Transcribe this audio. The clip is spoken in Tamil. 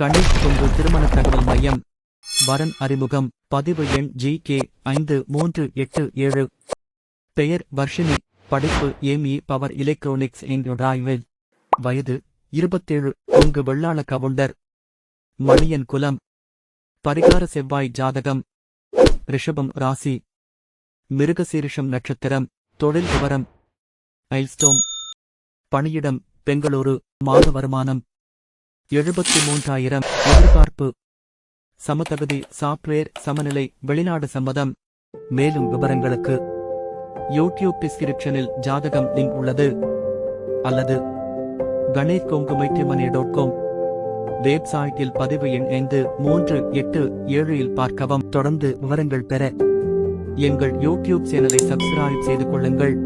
கணேஷ் கொங்கு திருமண தகவல் மையம். வரன் அறிமுகம். பதிவு எண் ஜி கே ஐந்து மூன்று எட்டு ஏழு. பெயர் வர்ஷினி. படிப்பு எம்இ பவர் எலக்ட்ரானிக்ஸ் இன் டிரைவில் வயது இருபத்தேழு. கொங்கு வெள்ளாள கவுண்டர். மணியன் குலம். பரிகார செவ்வாய் ஜாதகம். ரிஷபம் ராசி. மிருகசீரிஷம் நட்சத்திரம். தொழில் விவரம். ஐல்ஸ்டோம். பணியிடம் பெங்களூரு. மாத வருமானம். எழுபத்தி மூன்றாயிரம் எதிர்பார்ப்பு. சமதகுதி சாப்ட்வேர் சமநிலை வெளிநாடு சம்மதம். மேலும் விவரங்களுக்கு யூடியூப் டிஸ்கிரிப்ஷனில் ஜாதகம் லிங்க் உள்ளது. அல்லது கணேஷ் கொங்குமைட்டிமனி டாட் காம் வெப்சைட்டில் பதிவு எண் ஐந்து மூன்று எட்டு ஏழில் பார்க்கவும். தொடர்ந்து விவரங்கள் பெற எங்கள் யூடியூப் சேனலை சப்ஸ்கிரைப் செய்து கொள்ளுங்கள்.